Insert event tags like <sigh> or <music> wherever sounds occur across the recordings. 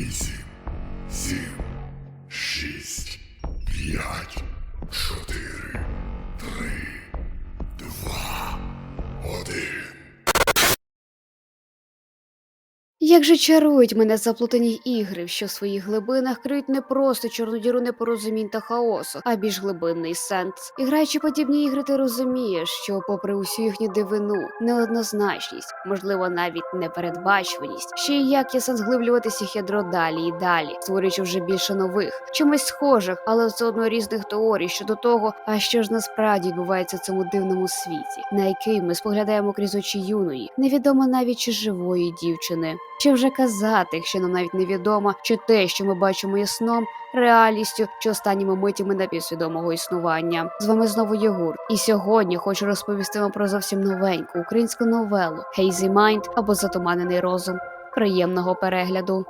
bizim, sim. Як же чарують мене заплутані ігри, що в своїх глибинах криють не просто чорну діру непорозумінь та хаосу, а більш глибинний сенс. І граючи подібні ігри, ти розумієш, що, попри усю їхню дивину, неоднозначність, можливо, навіть непередбачуваність, ще й як є сенс глиблюватися їх ядро далі і далі, створюючи вже більше нових, чимось схожих, але все одно різних теорій щодо того, а що ж насправді відбувається в цьому дивному світі, на який ми споглядаємо крізь очі юної, невідомо навіть чи живої дівчини. Чи вже казати, якщо нам навіть невідомо, чи те, що ми бачимо є сном, реальністю чи останніми митями напівсвідомого існування. З вами знову Єгур. І сьогодні хочу розповісти вам про зовсім новеньку українську новелу Hazy Mind або Затуманений розум. Приємного перегляду.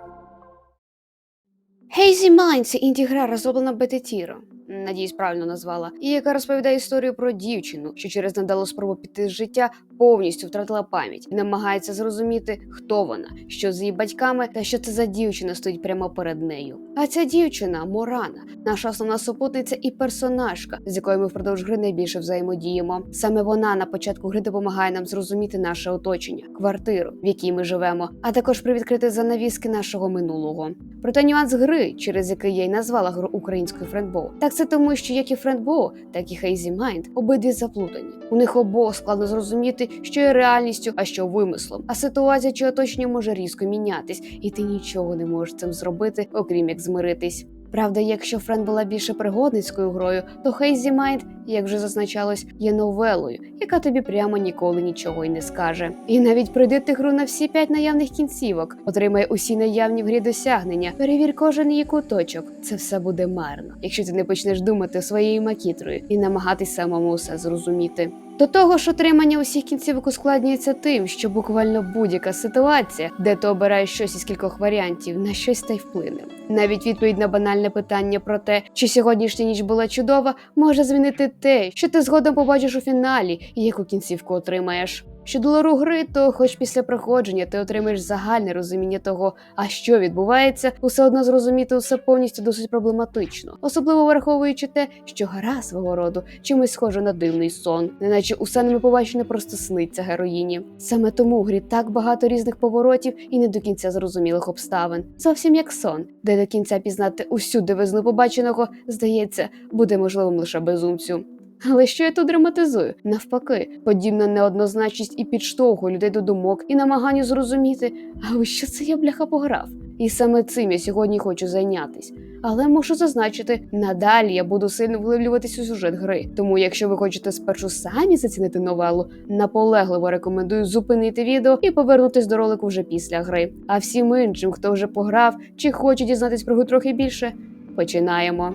Hazy Mind – це інді-гра, розроблена Бететіро. Надіюсь, правильно назвала, і яка розповідає історію про дівчину, що через недалу спробу піти з життя повністю втратила пам'ять і намагається зрозуміти, хто вона, що з її батьками та що це за дівчина стоїть прямо перед нею. А ця дівчина Морана, наша основна супутниця і персонажка, з якою ми впродовж гри найбільше взаємодіємо. Саме вона на початку гри допомагає нам зрозуміти наше оточення, квартиру, в якій ми живемо, а також привідкрити занавіски нашого минулого. Проте нюанс гри, через який я й назвала гру українською френдбоу, так це тому, що як і Френдбо, так і Хейзі Майнд обидві заплутані. У них обох складно зрозуміти, що є реальністю, а що вимислом. А ситуація чи оточення може різко мінятись, і ти нічого не можеш цим зробити, окрім як змиритись. Правда, якщо Френд була більше пригодницькою грою, то Hazy Mind, як вже зазначалось, є новелою, яка тобі прямо ніколи нічого й не скаже. І навіть пройди ти гру на всі п'ять наявних кінцівок, отримай усі наявні в грі досягнення, перевір кожен її куточок. Це все буде марно, якщо ти не почнеш думати своєю макітрою і намагатись самому все зрозуміти. До того ж, отримання усіх кінцівок ускладнюється тим, що буквально будь-яка ситуація, де ти обираєш щось із кількох варіантів, на щось та й вплине. Навіть відповідь на банальне питання про те, чи сьогоднішня ніч була чудова, може змінити те, що ти згодом побачиш у фіналі і яку кінцівку отримаєш. Щодо лору гри, то хоч після проходження ти отримаєш загальне розуміння того, а що відбувається, усе одно зрозуміти усе повністю досить проблематично, особливо враховуючи те, що гра свого роду чимось схожа на дивний сон, неначе усе ними побачене просто сниться героїні. Саме тому в грі так багато різних поворотів і не до кінця зрозумілих обставин, зовсім як сон, де до кінця пізнати усю дивизну побаченого, здається, буде можливим лише безумцю. Але що я тут драматизую? Навпаки, подібна неоднозначність і підштовхує людей до думок і намагання зрозуміти, а у що це я бляха пограв? І саме цим я сьогодні хочу зайнятись. Але мушу зазначити, надалі я буду сильно вливлюватись у сюжет гри. Тому, якщо ви хочете спершу самі зацінити новелу, наполегливо рекомендую зупинити відео і повернутись до ролику вже після гри. А всім іншим, хто вже пограв чи хоче дізнатись про гру трохи більше, починаємо.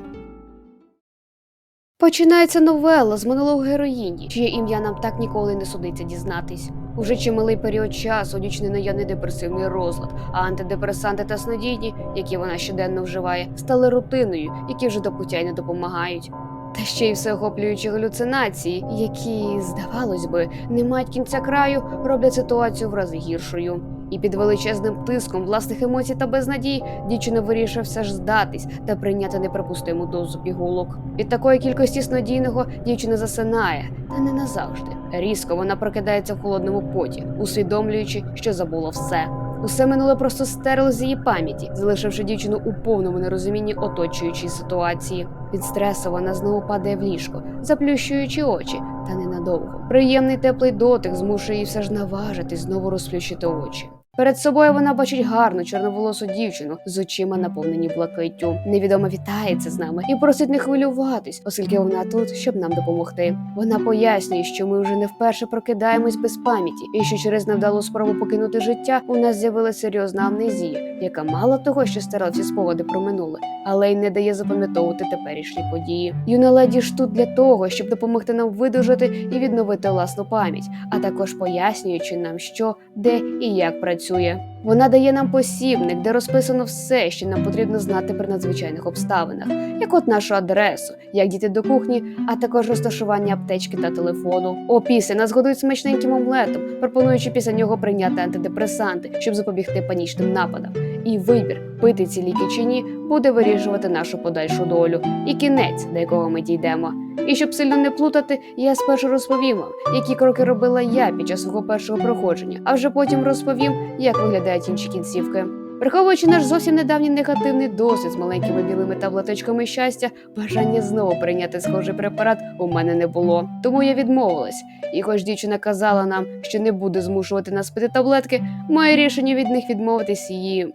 Починається новела з монологу героїні, чиє ім'я нам так ніколи не судиться дізнатись. Уже чималий період часу дічний наявний депресивний розлад, а антидепресанти та снодійні, які вона щоденно вживає, стали рутиною, які вже до пуття й не допомагають. Та ще й всеохоплюючі галюцинації, які, здавалось би, не мають кінця краю, роблять ситуацію в рази гіршою. І під величезним тиском власних емоцій та безнадій дівчина вирішив все ж здатись та прийняти неприпустиму дозу пігулок. Від такої кількості снодійного дівчина засинає, та не назавжди. Різко вона прокидається в холодному поті, усвідомлюючи, що забула все. Усе минуле просто стерло з її пам'яті, залишивши дівчину у повному нерозумінні оточуючої ситуації. Від стресу вона знову падає в ліжко, заплющуючи очі, та ненадовго. Приємний теплий дотик змушує її все ж наважити знову розплющити очі. Перед собою вона бачить гарну чорноволосу дівчину з очима наповнені блакиттю. Невідомо вітається з нами і просить не хвилюватись, оскільки вона тут, щоб нам допомогти. Вона пояснює, що ми вже не вперше прокидаємось без пам'яті, і що через невдалу спробу покинути життя у нас з'явилася серйозна амнезія, яка мало того, що стирала всі спогади про минуле, але й не дає запам'ятовувати теперішні події. Юна леді ж тут для того, щоб допомогти нам видужати і відновити власну пам'ять, а також пояснюючи нам, що, де і як працює. Júlia. Вона дає нам посібник, де розписано все, що нам потрібно знати при надзвичайних обставинах, як от нашу адресу, як діти до кухні, а також розташування аптечки та телефону. Опісля нас годують смачненьким омлетом, пропонуючи після нього прийняти антидепресанти, щоб запобігти панічним нападам. І вибір, пити ці ліки чи ні, буде вирішувати нашу подальшу долю і кінець, до якого ми дійдемо. І щоб сильно не плутати, я спершу розповім вам, які кроки робила я під час свого першого проходження, а вже потім розповім, як інші кінцівки. Враховуючи наш зовсім недавній негативний досвід з маленькими білими таблеточками щастя, бажання знову прийняти схожий препарат у мене не було. Тому я відмовилась. І хоч дівчина казала нам, що не буде змушувати нас пити таблетки, моє рішення від них відмовитись її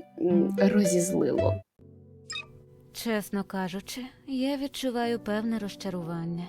розізлило. Чесно кажучи, я відчуваю певне розчарування.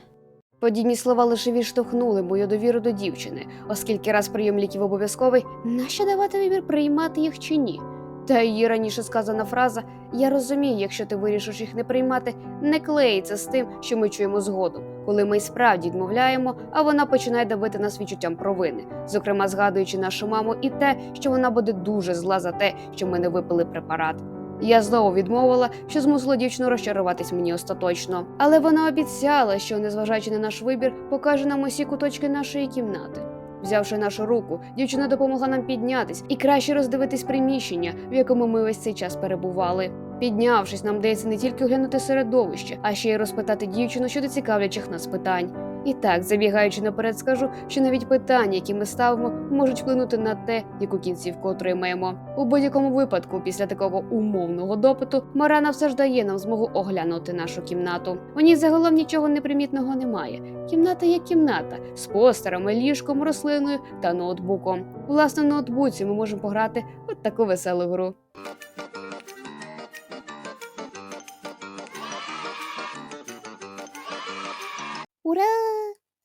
Подібні слова лише відштовхнули мою довіру до дівчини, оскільки раз прийом ліків обов'язковий, нащо давати вибір приймати їх чи ні? Та її раніше сказана фраза Я розумію, якщо ти вирішиш їх не приймати, не клеїться з тим, що ми чуємо згодом, коли ми й справді відмовляємо, а вона починає давити нас відчуттям провини, зокрема згадуючи нашу маму і те, що вона буде дуже зла за те, що ми не випили препарат. Я знову відмовила, що змусила дівчину розчаруватись мені остаточно. Але вона обіцяла, що, незважаючи на наш вибір, покаже нам усі куточки нашої кімнати. Взявши нашу руку, дівчина допомогла нам піднятись і краще роздивитись приміщення, в якому ми весь цей час перебували. Піднявшись, нам вдається не тільки оглянути середовище, а ще й розпитати дівчину щодо цікавлячих нас питань. І так, забігаючи наперед, скажу, що навіть питання, які ми ставимо, можуть вплинути на те, яку кінцівку отримаємо. У будь-якому випадку, після такого умовного допиту, Марана все ж дає нам змогу оглянути нашу кімнату. У ній загалом нічого непримітного немає. Кімната є кімната з постерами, ліжком, рослиною та ноутбуком. Власне, в ноутбуці ми можемо пограти от таку веселу гру. Ура!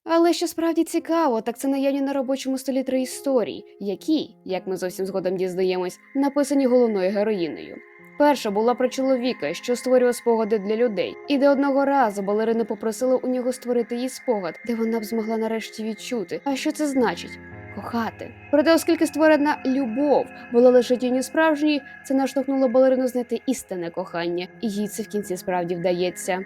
Але що справді цікаво, так це наявні на робочому столі три історії, які, як ми зовсім згодом дізнаємось, написані головною героїнею. Перша була про чоловіка, що створював спогади для людей, і де одного разу балерина попросила у нього створити їй спогад, де вона б змогла нарешті відчути. А що це значить? Кохати. Проте, оскільки створена любов була лише тінню справжньої, це наштовхнуло балерину знайти істинне кохання, і їй це в кінці справді вдається.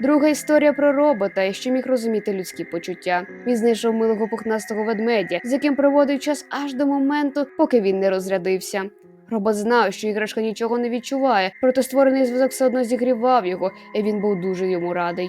Друга історія про робота, що міг розуміти людські почуття. Він знайшов милого пухнастого ведмедя, з яким проводив час аж до моменту, поки він не розрядився. Робот знав, що іграшка нічого не відчуває, проте створений зв'язок все одно зігрівав його, і він був дуже йому радий.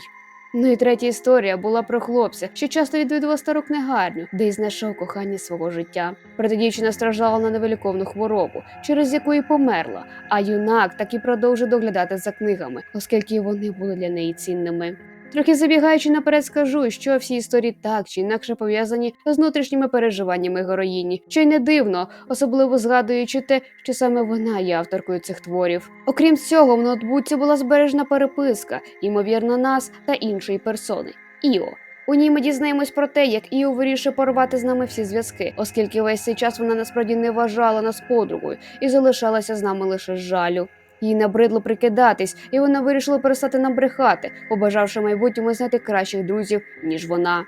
Ну і третя історія була про хлопця, що часто відвідував стару книгарню, де й знайшов кохання свого життя. Проте дівчина страждала на невиліковну хворобу, через яку і померла, а юнак так і продовжив доглядати за книгами, оскільки вони були для неї цінними. Трохи забігаючи наперед, скажу, що всі історії так чи інакше пов'язані з внутрішніми переживаннями героїні, що й не дивно, особливо згадуючи те, що саме вона є авторкою цих творів. Окрім цього, в ноутбуці була збережена переписка, ймовірно, нас та іншої персони Іо. У ній ми дізнаємось про те, як Іо вирішує порвати з нами всі зв'язки, оскільки весь цей час вона насправді не вважала нас подругою і залишалася з нами лише жалю. Їй набридло прикидатись, і вона вирішила перестати нам брехати, побажавши майбутньому знайти кращих друзів, ніж вона.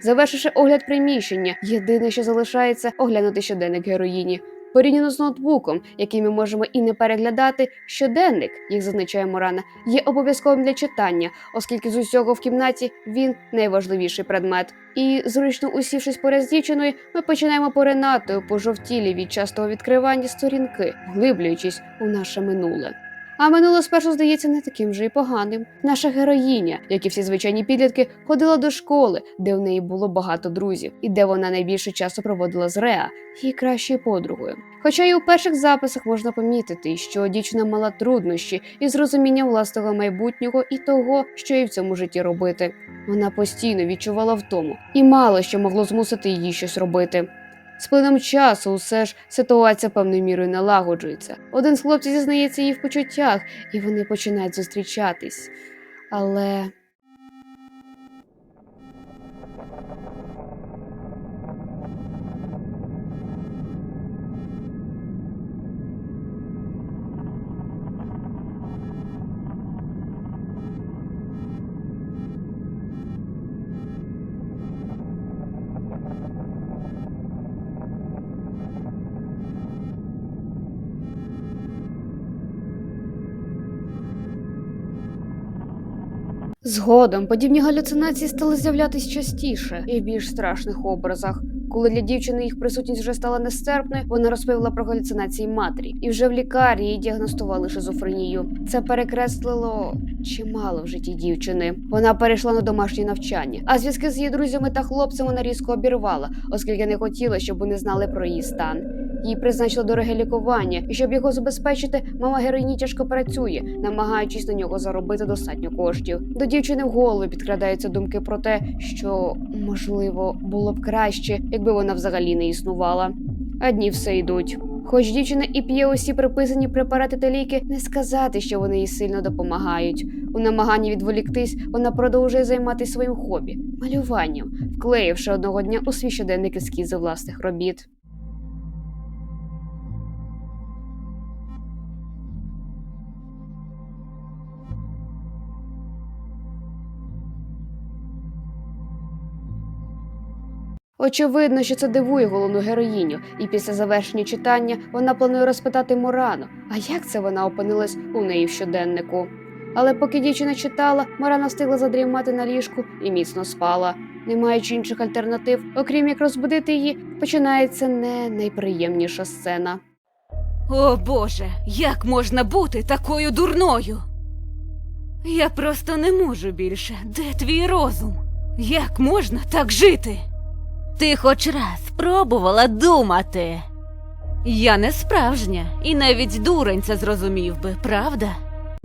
Завершивши огляд приміщення, єдине, що залишається, оглянути щоденник героїні. Порівняно з ноутбуком, який ми можемо і не переглядати, щоденник, як зазначає Морана, є обов'язковим для читання, оскільки з усього в кімнаті він найважливіший предмет. І зручно усівшись поряд з дівчиною, ми починаємо поринати пожовтілі від частого відкривання сторінки, вглиблюючись у наше минуле. А минуле спершу здається не таким же й поганим. Наша героїня, як і всі звичайні підлітки, ходила до школи, де в неї було багато друзів, і де вона найбільше часу проводила з Реа, її кращою подругою. Хоча і у перших записах можна помітити, що дівчина мала труднощі із розумінням власного майбутнього і того, що їй в цьому житті робити. Вона постійно відчувала втому, і мало що могло змусити її щось робити. З плином часу усе ж ситуація певною мірою налагоджується. Один з хлопців зізнається їй в почуттях, і вони починають зустрічатись. Але Згодом подібні галюцинації стали з'являтись частіше і в більш страшних образах. Коли для дівчини їх присутність вже стала нестерпною, вона розповіла про галюцинації матері, і вже в лікарні їй діагностували шизофренію. Це перекреслило чимало в житті дівчини. Вона перейшла на домашнє навчання, а зв'язки з її друзями та хлопцями вона різко обірвала, оскільки не хотіла, щоб вони знали про її стан. Їй призначили дороге лікування, і щоб його забезпечити, мама героїні тяжко працює, намагаючись на нього заробити достатньо коштів. До дівчини в голову підкрадаються думки про те, що можливо було б краще, якби вона взагалі не існувала. А дні все йдуть. Хоч дівчина і п'є усі приписані препарати та ліки, не сказати, що вони їй сильно допомагають. У намаганні відволіктись, вона продовжує займатися своїм хобі малюванням, вклеївши одного дня у свій щоденник ескізи власних робіт. Очевидно, що це дивує головну героїню, і після завершення читання вона планує розпитати Морану, а як це вона опинилась у неї в щоденнику. Але поки дівчина читала, Морана встигла задрімати на ліжку і міцно спала. Не маючи інших альтернатив, окрім як розбудити її, починається не найприємніша сцена. О Боже, як можна бути такою дурною? Я просто не можу більше. Де твій розум? Як можна так жити? Ти хоч раз пробувала думати. Я не справжня, і навіть дурень це зрозумів би, правда?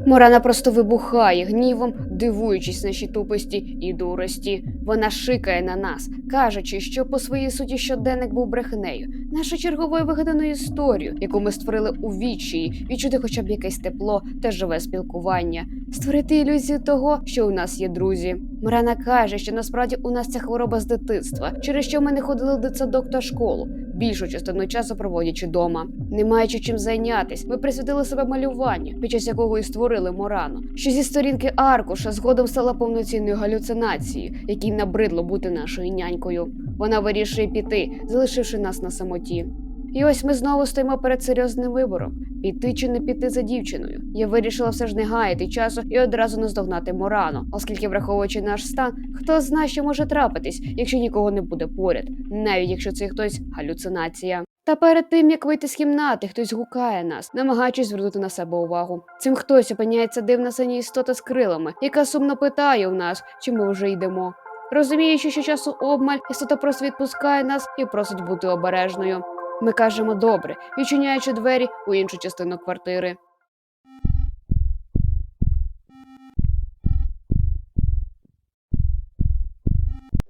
Морана просто вибухає гнівом, дивуючись нашій тупості і дурості. Вона шикає на нас, кажучи, що по своїй суті щоденник був брехнею, нашу черговою вигаданою історію, яку ми створили у відчаї, відчути хоча б якесь тепло та живе спілкування, створити ілюзію того, що у нас є друзі. Морана каже, що насправді у нас ця хвороба з дитинства, через що ми не ходили в дитсадок та школу, більшу частину часу проводячи дома. Не маючи чим зайнятись, ми присвятили себе малюванню, під час якого і створили Морану, що зі сторінки аркуша згодом стала повноцінною галюцинацією, якій набридло бути нашою нянькою. Вона вирішує піти, залишивши нас на самоті. І ось ми знову стоїмо перед серйозним вибором: піти чи не піти за дівчиною. Я вирішила все ж не гаяти часу і одразу наздогнати Морану, оскільки, враховуючи наш стан, хто знає, що може трапитись, якщо нікого не буде поряд, навіть якщо це хтось галюцинація. Та перед тим як вийти з кімнати, хтось гукає нас, намагаючись звернути на себе увагу. Цим хтось опиняється дивна синя істота з крилами, яка сумно питає у нас, чи ми вже йдемо. Розуміючи, що часу обмаль, істота просто відпускає нас і просить бути обережною. Ми кажемо добре, відчиняючи двері у іншу частину квартири.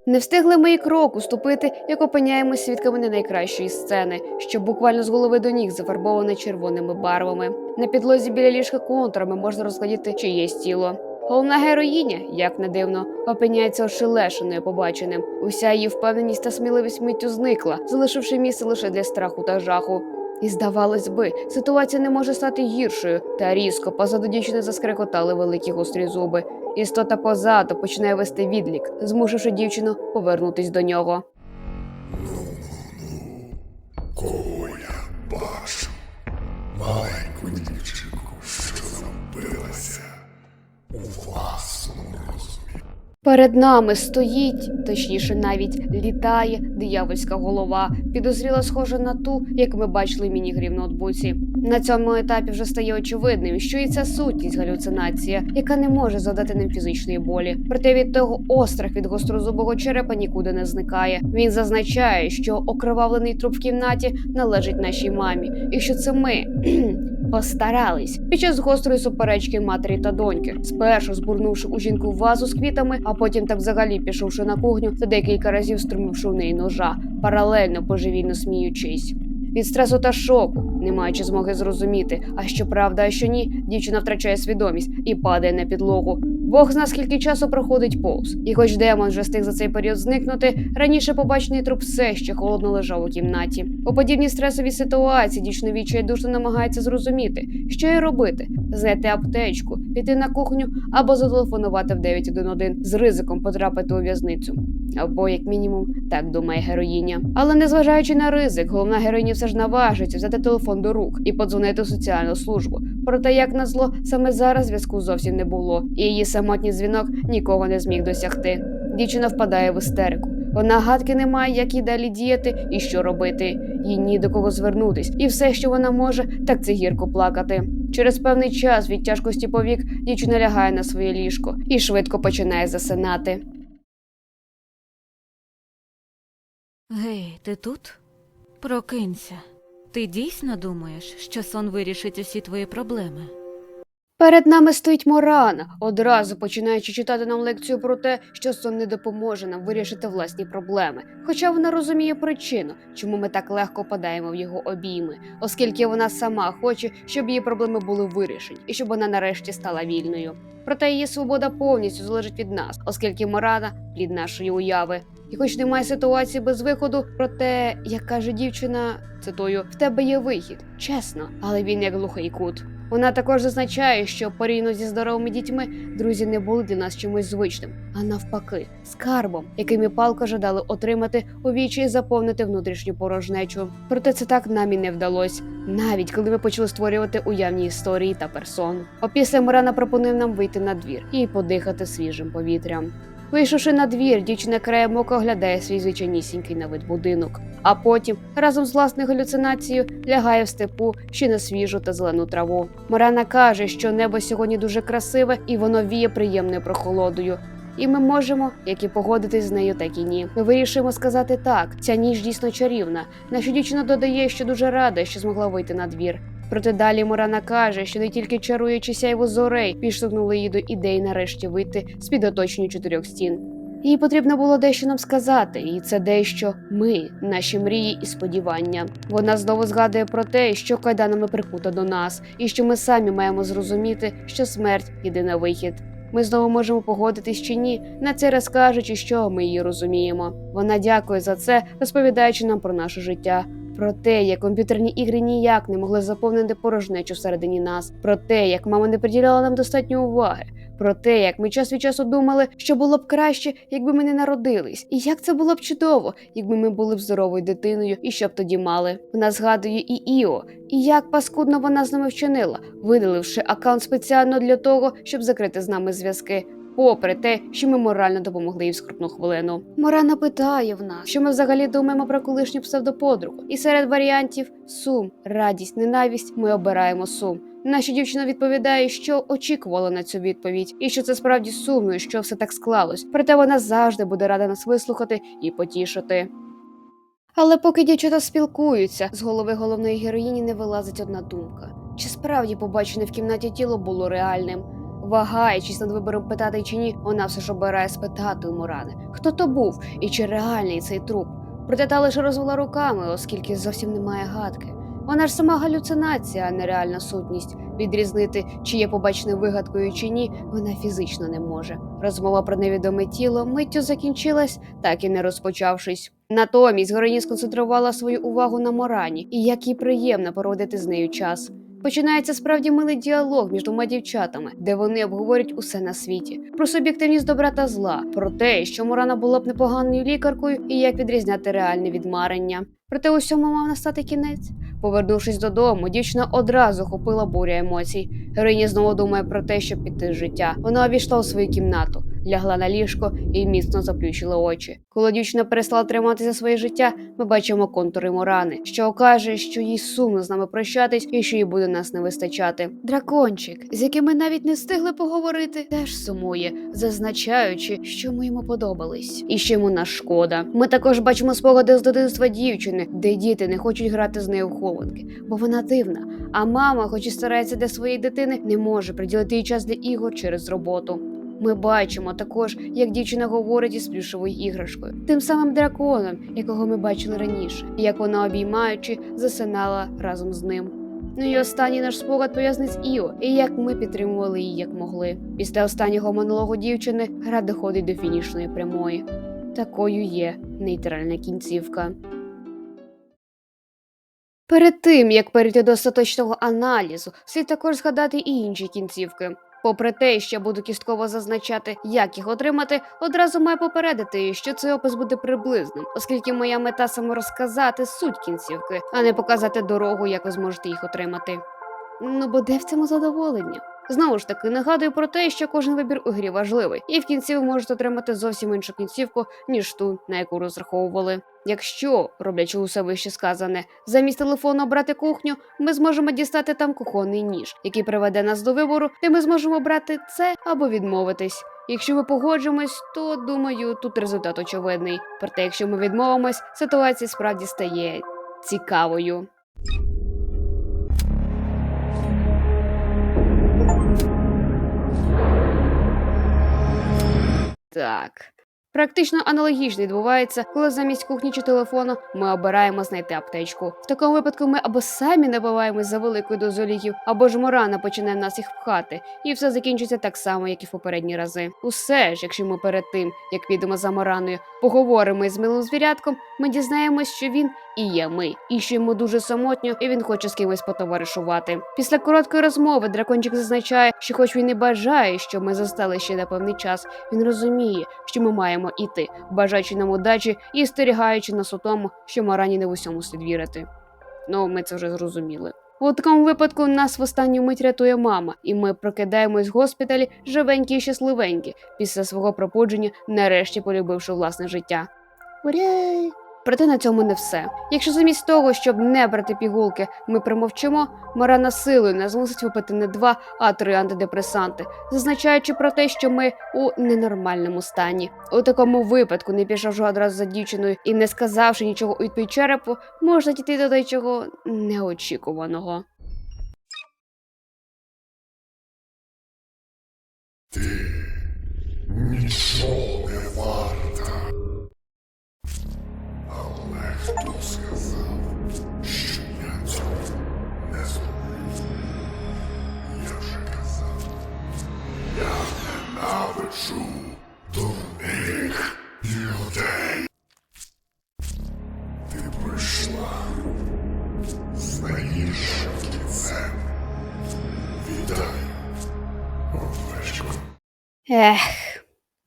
Не встигли ми і кроку ступити, як опиняємось свідками не найкращої сцени, що буквально з голови до ніг зафарбоване червоними барвами. На підлозі біля ліжка контурами можна розглядіти чиєсь тіло. Головна героїня, як не дивно, опиняється ошелешеною побаченим. Уся її впевненість та сміливість миттю зникла, залишивши місце лише для страху та жаху. І здавалось би, ситуація не може стати гіршою, та різко позаду дівчини заскрекотали великі гострі зуби. Істота позаду починає вести відлік, змушивши дівчину повернутись до нього. Кого я бачу? Маленьку дівчинку, що забилася у розумі. Перед нами стоїть, точніше, навіть літає диявольська голова, підозріла схожа на ту, як ми бачили міні-грі в ноутбуці. На цьому етапі вже стає очевидним, що і ця сутність галюцинація, яка не може завдати нам фізичної болі. Проте від того острах від гострозубого черепа нікуди не зникає. Він зазначає, що окровавлений труп в кімнаті належить нашій мамі, і що це ми <clears throat> постарались під час гострої суперечки матері та доньки, спершу збурнувши у жінку вазу з квітами, а потім так взагалі пішовши на кухню та декілька разів струмивши в неї ножа, паралельно поживільно сміючись. Від стресу та шоку, не маючи змоги зрозуміти, а що правда, а що ні, дівчина втрачає свідомість і падає на підлогу. Бог зна скільки часу проходить повз. І хоч демон вже встиг за цей період зникнути, раніше побачений труп все ще холодно лежав у кімнаті. У подібній стресовій ситуації дівчина відчайдушно намагається зрозуміти, що їй робити, знайти аптечку, піти на кухню або зателефонувати в 911 з ризиком потрапити у в'язницю. Або, як мінімум, так думає героїня. Але незважаючи на ризик, головна героїня все ж наважиться взяти телефон до рук і подзвонити у соціальну службу. Проте, як назло, саме зараз зв'язку зовсім не було, і її самотній дзвінок нікого не зміг досягти. Дівчина впадає в істерику. Вона гадки не має, як і далі діяти і що робити. Їй ні до кого звернутись, і все, що вона може, так це гірко плакати. Через певний час від тяжкості повік дівчина лягає на своє ліжко і швидко починає засинати. Гей, ти тут? Прокинься. Ти дійсно думаєш, що сон вирішить усі твої проблеми? Перед нами стоїть Морана, одразу починаючи читати нам лекцію про те, що сон не допоможе нам вирішити власні проблеми. Хоча вона розуміє причину, чому ми так легко падаємо в його обійми, оскільки вона сама хоче, щоб її проблеми були вирішені і щоб вона нарешті стала вільною. Проте її свобода повністю залежить від нас, оскільки Морана плід нашої уяви. І хоч немає ситуації без виходу, проте, як каже дівчина, цитую, в тебе є вихід, чесно, але він як глухий кут. Вона також зазначає, що порівняно зі здоровими дітьми друзі не були для нас чимось звичним, а навпаки, скарбом, який ми палко жадали отримати у вічі і заповнити внутрішню порожнечу. Проте це так нам і не вдалося, навіть коли ми почали створювати уявні історії та персон. Опісля Мирана пропонує нам вийти на двір і подихати свіжим повітрям. Вийшовши на двір, дівчина краєм ока оглядає свій звичайнісінький на вид будинок, а потім разом з власною галюцинацією лягає в степу ще на свіжу та зелену траву. Морана каже, що небо сьогодні дуже красиве і воно віє приємною прохолодою. І ми можемо як і погодитись з нею, так і ні. Ми вирішуємо сказати так. Ця ніч дійсно чарівна. Наша дівчина додає, що дуже рада, що змогла вийти на двір. Проте далі Морана каже, що не тільки чаруючи сяйво зорей, підштовхнули її до ідеї нарешті вийти з під оточення чотирьох стін. Їй потрібно було дещо нам сказати, і це дещо ми, наші мрії і сподівання. Вона знову згадує про те, що кайданами прикута до нас, і що ми самі маємо зрозуміти, що смерть єдиний вихід. Ми знову можемо погодитись чи ні, на це раз кажучи, що ми її розуміємо. Вона дякує за це, розповідаючи нам про наше життя. Про те, як комп'ютерні ігри ніяк не могли заповнити порожнечу всередині нас, про те, як мама не приділяла нам достатньо уваги, про те, як ми час від часу думали, що було б краще, якби ми не народились, і як це було б чудово, якби ми були б здоровою дитиною, і що б тоді мали. Вона згадує і Іо, і як паскудно вона з нами вчинила, видаливши аккаунт спеціально для того, щоб закрити з нами зв'язки. Попри те, що ми морально допомогли їй в скрутну хвилину. Морана питає в нас, що ми взагалі думаємо про колишню псевдоподругу. І серед варіантів сум, радість, ненависть ми обираємо сум. Наша дівчина відповідає, що очікувала на цю відповідь, і що це справді сумно, і що все так склалось. Проте вона завжди буде рада нас вислухати і потішити. Але поки дівчата спілкуються, з голови головної героїні не вилазить одна думка: чи справді побачене в кімнаті тіло було реальним? Вагаючись над вибором питати чи ні, вона все ж обирає спитати у Морани, хто то був і чи реальний цей труп. Проте та лише розвела руками, оскільки зовсім немає гадки. Вона ж сама галюцинація, а не реальна сутність. Відрізнити, чи є побачене вигадкою чи ні, вона фізично не може. Розмова про невідоме тіло миттю закінчилась, так і не розпочавшись. Натомість Героїні сконцентрувала свою увагу на Морані, і як їй приємно проводити з нею час. Починається справді милий діалог між двома дівчатами, де вони обговорюють усе на світі: про суб'єктивність добра та зла, про те, що Морана була б непоганою лікаркою, і як відрізняти реальне від марення. Проте усьому мав настати кінець. Повернувшись додому, дівчина одразу хопила буря емоцій. Героїня знову думає про те, щоб піти з життя. Вона обійшла у свою кімнату, лягла на ліжко і міцно заплющила очі. Коли дівчина перестала тримати за своє життя, ми бачимо контури Морани, що окаже, що їй сумно з нами прощатись і що їй буде нас не вистачати. Дракончик, з яким ми навіть не встигли поговорити, теж сумує, зазначаючи, що ми йому подобались, і що йому нас шкода. Ми також бачимо спогади з дитинства дівчини, де діти не хочуть грати з нею в хованки, бо вона дивна. А мама, хоч і старається для своєї дитини, не може приділити їй час для ігор через роботу. Ми бачимо також, як дівчина говорить із плюшовою іграшкою, тим самим драконом, якого ми бачили раніше, і як вона, обіймаючи, засинала разом з ним. Ну і останній наш спогад пов'язаний з Іо, і як ми підтримували її як могли. Після останнього монологу дівчини гра доходить до фінішної прямої. Такою є нейтральна кінцівка. Перед тим як перейти до остаточного аналізу, слід також згадати і інші кінцівки. Попри те, що я буду кістково зазначати, як їх отримати, одразу маю попередити, що цей опис буде приблизним, оскільки моя мета саме розказати суть кінцівки, а не показати дорогу, як ви зможете їх отримати. Ну бо де в цьому задоволення? Знову ж таки, нагадую про те, що кожен вибір у грі важливий, і в кінці ви можете отримати зовсім іншу кінцівку, ніж ту, на яку розраховували. Якщо, роблячи усе вище сказане, замість телефону обрати кухню, ми зможемо дістати там кухонний ніж, який приведе нас до вибору, де ми зможемо брати це або відмовитись. Якщо ми погоджуємось, то думаю, тут результат очевидний. Проте, якщо ми відмовимось, ситуація справді стає цікавою. Так. Практично аналогічно відбувається, коли замість кухні чи телефону ми обираємо знайти аптечку. В такому випадку ми або самі набиваємось за великою дозу ліків, або ж морана починає нас їх пхати, і все закінчиться так само, як і в попередні рази. Усе ж, якщо ми перед тим, як підемо за мораною, поговоримо із милим звірятком, ми дізнаємось, що він і є ми, і що йому дуже самотньо, і він хоче з кимось потоваришувати. Після короткої розмови дракончик зазначає, що, хоч він і бажає, щоб ми застали ще на певний час, він розуміє, що ми маємо іти, бажаючи нам удачі і стерігаючи нас у тому, що Марані не в усьому слід вірити. Ну, ми це вже зрозуміли. У такому випадку нас в останню мить рятує мама, і ми прокидаємось в госпіталі живенькі і щасливенькі, після свого пробудження, нарешті полюбивши власне життя. Урей! Проте на цьому не все. Якщо замість того, щоб не брати пігулки, ми промовчимо, Марана силою нас змусить випити не два, а три антидепресанти, зазначаючи про те, що ми у ненормальному стані. У такому випадку, не пішовши одразу за дівчиною і не сказавши нічого у відповідь черепу, можна дійти до дечого неочікуваного. Нічого Ех.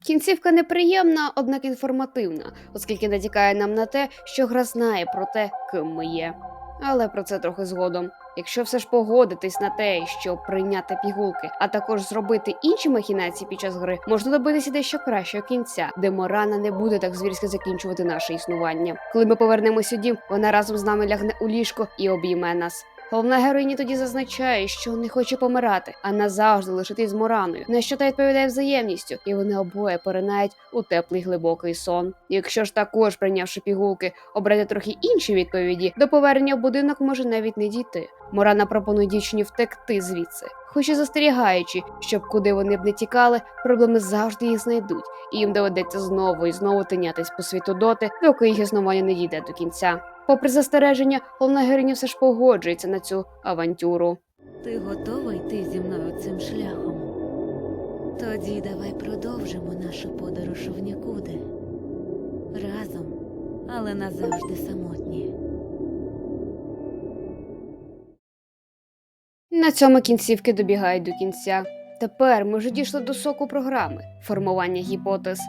Кінцівка неприємна, однак інформативна, оскільки натякає нам на те, що гра знає про те, ким ми є. Але про це трохи згодом. Якщо все ж погодитись на те, щоб прийняти пігулки, а також зробити інші махінації під час гри, можна добитися дещо кращого кінця, де Морана не буде так звірськи закінчувати наше існування. Коли ми повернемось у дім, вона разом з нами лягне у ліжко і обійме нас. Головна героїня тоді зазначає, що не хоче помирати, а назавжди лишитись з Мораною, на що та відповідає взаємністю, і вони обоє поринають у теплий глибокий сон. Якщо ж також, прийнявши пігулки, обрати трохи інші відповіді, до повернення в будинок може навіть не дійти. Морана пропонує дівчині втекти звідси, хоч і застерігаючи, щоб куди вони б не тікали, проблеми завжди їх знайдуть, і їм доведеться знову і знову тинятись по світу доти, доки їх існування не дійде до кінця. Попри застереження, головна героїня все ж погоджується на цю авантюру. Ти готова йти зі мною цим шляхом? Тоді давай продовжимо нашу подорож в нікуди. Разом, але назавжди самотні. На цьому кінцівки добігають до кінця. Тепер ми вже дійшли до соку програми формування гіпотез.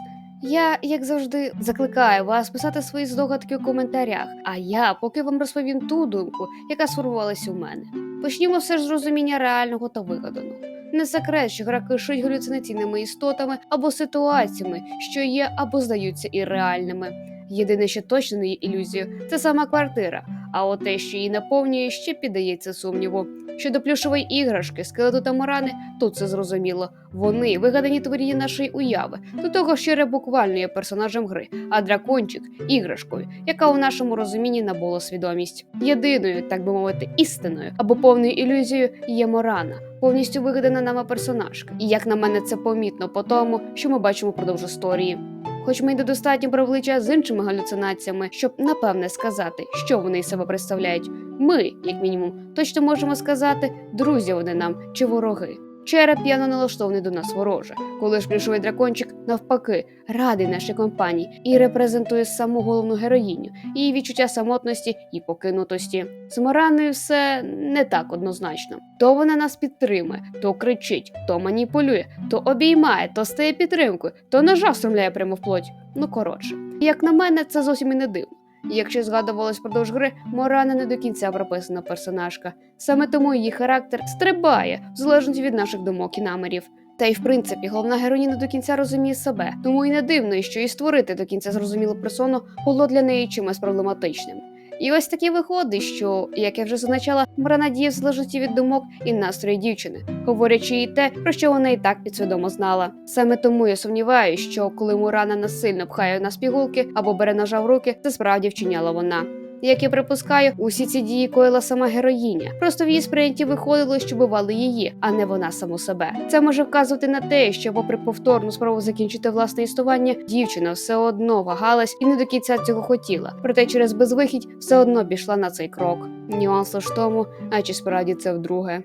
Я, як завжди, закликаю вас писати свої здогадки у коментарях, а я поки вам розповім ту думку, яка сформувалась у мене. Почнімо все ж з розуміння реального та вигаданого. Не секрет, що гра кишить галюцинаційними істотами або ситуаціями, що є або здаються ірреальними. Єдине, що точно не є ілюзією, це сама квартира. А от те, що її наповнює, ще піддається сумніву. Щодо плюшової іграшки, скелету та морани, тут це зрозуміло. Вони вигадані творіння нашої уяви. До того Щире буквально є персонажем гри, а дракончик іграшкою, яка у нашому розумінні набула свідомість. Єдиною, так би мовити, істиною або повною ілюзією є Морана, повністю вигадана нами персонажка. І як на мене, це помітно по тому, що ми бачимо впродовж історії. Хоч ми й недостатньо провели час з іншими галюцинаціями, щоб напевне сказати, що вони себе представляють. Ми, як мінімум, точно можемо сказати, друзі вони нам чи вороги. Череп п'яно налаштований до нас вороже, коли ж плюшовий дракончик навпаки радий нашій компанії і репрезентує саму головну героїню, її відчуття самотності і покинутості. З Мораною все не так однозначно. То вона нас підтримує, то кричить, то маніпулює, то обіймає, то стає підтримкою, то ножа встромляє прямо в плоть. Ну коротше, як на мене, це зовсім і не дивно. Якщо згадувалось продовж гри, Морана не до кінця прописана персонажка. Саме тому її характер стрибає в залежності від наших думок і намірів. Та й в принципі головна героїня не до кінця розуміє себе, тому і не дивно, що і створити до кінця зрозумілу персону було для неї чимось проблематичним. І ось такі виходить, що, як я вже зазначала, Морана діє в залежності від думок і настрою дівчини, говорячи їй те, про що вона і так підсвідомо знала. Саме тому я сумніваюся, що коли Мурана насильно пхає на спігулки або бере ножа в руки, це справді вчиняла вона. Як я припускаю, усі ці дії коїла сама героїня. Просто в її сприйнятті виходило, що бивали її, а не вона саму себе. Це може вказувати на те, що, попри повторну спробу закінчити власне існування, дівчина все одно вагалась і не до кінця цього хотіла. Проте через безвихідь все одно пішла на цей крок. Нюанс лиш тому, а чи справді це вдруге.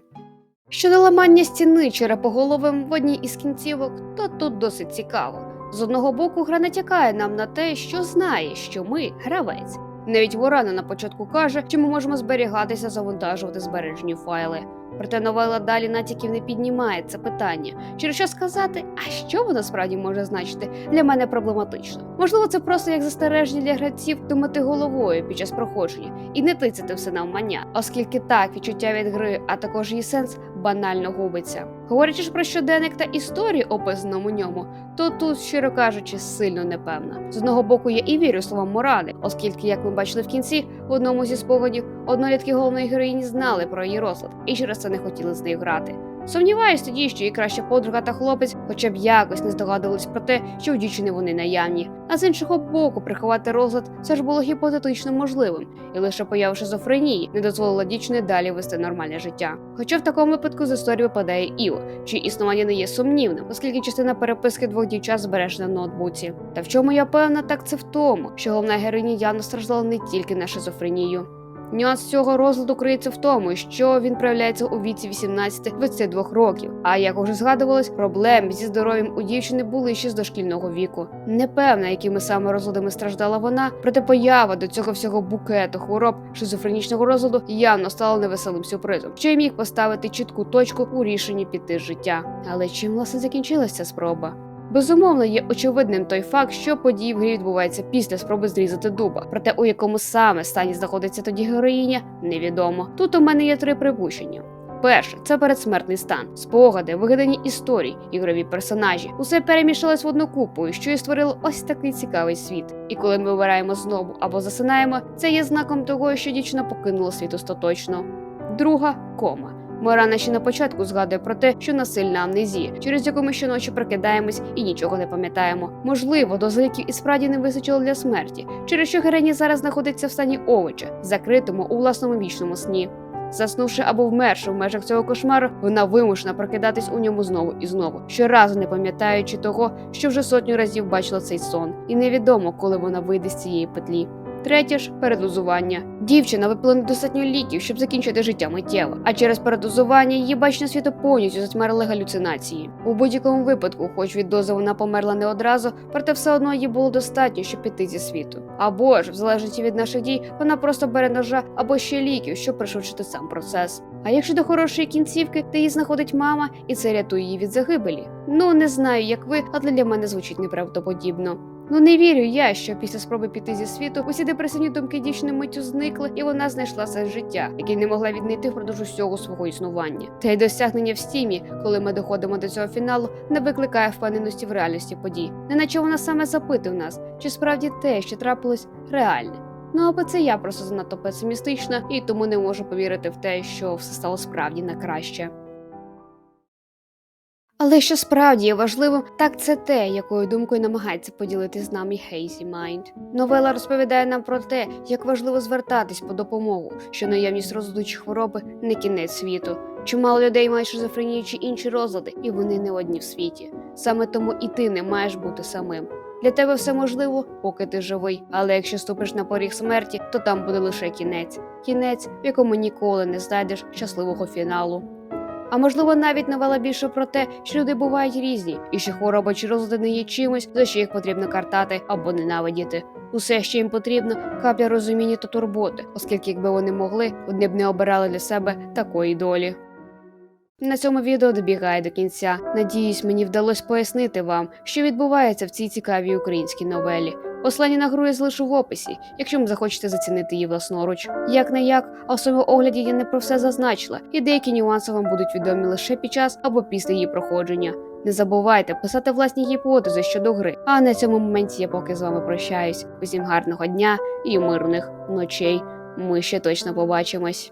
Щодо ламання стіни черепоголовим в одній із кінцівок, то тут досить цікаво. З одного боку, гра натякає нам на те, що знає, що ми гравець. Навіть Ворана на початку каже, що ми можемо зберігатися, завантажувати збережені файли. Проте новела далі натяків не піднімає це питання. Через що сказати, а що воно справді може значити, для мене проблематично. Можливо, це просто як застереження для гравців думати головою під час проходження і не тицяти все навмання, оскільки так відчуття від гри, а також її сенс банально губиться. Говорячи ж про щоденник та історію, описаному ньому, то тут, щиро кажучи, сильно непевна. З одного боку, я і вірю словам морали, оскільки, як ми бачили в кінці, в одному зі спогадів однолітки головної героїні знали про її розлад і через це не хотіли з нею грати. Сумніваюсь тоді, що її краща подруга та хлопець хоча б якось не здогадувались про те, що у дівчини вони наявні. А з іншого боку, приховати розлад все ж було гіпотетично можливим, і лише поява шизофренії не дозволила дівчині далі вести нормальне життя. Хоча в такому випадку з історії випадає Іо, чиє існування не є сумнівним, оскільки частина переписки двох дівчат збережена в ноутбуці. Та в чому я певна, так це в тому, що головна героїня явно страждала не тільки на шизофренію. Нюанс цього розладу криється в тому, що він проявляється у віці 18-22 років. А як уже згадувалось, проблем зі здоров'ям у дівчини були ще з дошкільного віку. Непевна, якими саме розладами страждала вона, проте поява до цього всього букету хвороб шизофренічного розладу явно стала невеселим сюрпризом, що й міг поставити чітку точку у рішенні піти з життя. Але чим власне закінчилася спроба? Безумовно, є очевидним той факт, що події в грі відбуваються після спроби зрізати дуба. Проте у якому саме стані знаходиться тоді героїня, невідомо. Тут у мене є три припущення. Перше, це передсмертний стан, спогади, вигадані історії, ігрові персонажі. Усе перемішалось в одну купу, що і створило ось такий цікавий світ. І коли ми вибираємо знову або засинаємо, це є знаком того, що дівчина покинула світ остаточно. Друга кома. Морана ще на початку згадує про те, що насильна амнезія, через яку ми щоночі прокидаємось і нічого не пам'ятаємо. Можливо, дози ліків і справді не вистачило для смерті, через що героїня зараз знаходиться в стані овоча, закритому у власному вічному сні. Заснувши або вмерши в межах цього кошмару, вона вимушена прокидатись у ньому знову і знову, щоразу не пам'ятаючи того, що вже сотню разів бачила цей сон, і невідомо, коли вона вийде з цієї петлі. Третє ж передозування. Дівчина випила недостатньо ліків, щоб закінчити життя миттєво. А через передозування її бачення світу повністю затьмарили галюцинації. У будь-якому випадку, хоч від дози вона померла не одразу, проте все одно їй було достатньо, щоб піти зі світу. Або ж, в залежності від наших дій, вона просто бере ножа або ще ліків, щоб пришвидшити сам процес. А якщо до хорошої кінцівки, то її знаходить мама, і це рятує її від загибелі. Ну не знаю, як ви, але для мене звучить неправдоподібно. Ну не вірю я, що після спроби піти зі світу усі депресивні думки дівчини миттю зникли, і вона знайшла сенс життя, який не могла віднайти впродовж усього свого існування. Та й досягнення в стімі, коли ми доходимо до цього фіналу, не викликає впевненості в реальності подій. Неначе вона саме запитує нас, чи справді те, що трапилось, реальне. Ну аби це я просто занадто песимістична і тому не можу повірити в те, що все стало справді на краще. Але що справді є важливим, так це те, якою думкою намагається поділити з нами Hazy Mind. Новела розповідає нам про те, як важливо звертатись по допомогу, що наявність розладу хвороби не кінець світу. Чимало людей мають шизофренію чи інші розлади, і вони не одні в світі. Саме тому і ти не маєш бути самим. Для тебе все можливо, поки ти живий. Але якщо ступиш на поріг смерті, то там буде лише кінець, кінець, в якому ніколи не знайдеш щасливого фіналу. А можливо, навіть новела більше про те, що люди бувають різні, і що хвороба чи розлади не є чимось, за що їх потрібно картати або ненавидіти. Усе, що їм потрібно, капля розуміння та турботи, оскільки якби вони могли, вони б не обирали для себе такої долі. На цьому відео добігає до кінця. Надіюсь, мені вдалося пояснити вам, що відбувається в цій цікавій українській новелі. Послання на гру я залишу в описі, якщо ви захочете зацінити її власноруч. Як не як, а в своєму огляді я не про все зазначила, і деякі нюанси вам будуть відомі лише під час або після її проходження. Не забувайте писати власні гіпотези щодо гри. А на цьому моменті я поки з вами прощаюсь. Усім гарного дня і мирних ночей. Ми ще точно побачимось.